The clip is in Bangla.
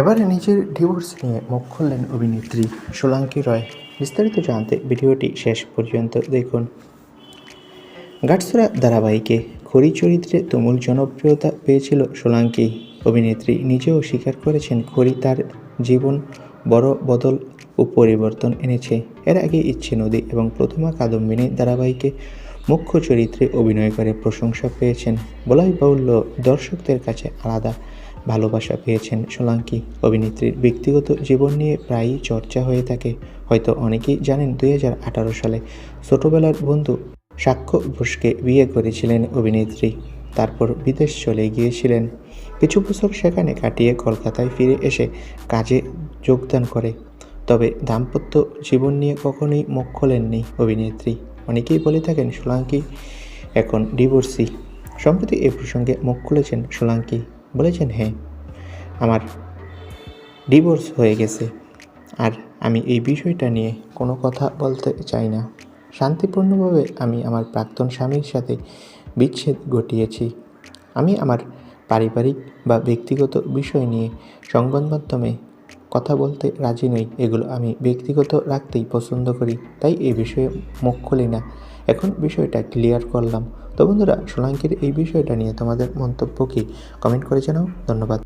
এবারে নিজের ডিভোর্স নিয়ে মুখ খুললেন অভিনেত্রী সোলাঙ্কি রয়। বিস্তারিত জানতে ভিডিওটি শেষ পর্যন্ত দেখুন। গাটসরা ধারাবাহিকে খড়ি চরিত্রে তুমুল জনপ্রিয়তা পেয়েছিল সোলাঙ্কি। অভিনেত্রী নিজেও স্বীকার করেছেন খড়ি তার জীবন বড় বদল ও পরিবর্তন এনেছে। এর আগে ইচ্ছে নদী এবং প্রথমা কাদম্বিনী ধারাবাহিকে মুখ্য চরিত্রে অভিনয় করে প্রশংসা পেয়েছেন। বলাই বাহুল্য দর্শকদের কাছে আলাদা ভালোবাসা পেয়েছেন সোলাঙ্কি। অভিনেত্রীর ব্যক্তিগত জীবন নিয়ে প্রায়ই চর্চা হয়ে থাকে। হয়তো অনেকেই জানেন দু হাজার আঠারো সালে ছোটবেলার বন্ধু সাক্ষ্য ঘোষকে বিয়ে করেছিলেন অভিনেত্রী। তারপর বিদেশ চলে গিয়েছিলেন। কিছু বছর সেখানে কাটিয়ে কলকাতায় ফিরে এসে কাজে যোগদান করে। তবে দাম্পত্য জীবন নিয়ে কখনোই মুখ খোলেননি অভিনেত্রী। অনেকেই বলে থাকেন, সোলাঙ্কি এখন ডিভোর্সি। সম্প্রতি এ প্রসঙ্গে মুখ খুলেছেন সোলাঙ্কি। বলেছেন হ্যাঁ আমার ডিভোর্স হয়ে গেছে আর আমি এই বিষয়টা নিয়ে কোনো কথা বলতে চাই না। শান্তিপূর্ণভাবে আমি আমার প্রাক্তন স্বামীর সাথে বিচ্ছেদ ঘটিয়েছি। আমি আমার পারিবারিক বা ব্যক্তিগত বিষয় নিয়ে সংবাদ মাধ্যমে কথা বলতে রাজি নই। এগুলো আমি ব্যক্তিগত রাখতেই পছন্দ করি, তাই এই বিষয়ে মুখ খুলি না। এখন বিষয়টা ক্লিয়ার করলাম। তো বন্ধুরা, সোলাঙ্কির এই বিষয়টা নিয়ে তোমাদের মন্তব্য কি? কমেন্ট করে জানাও। ধন্যবাদ।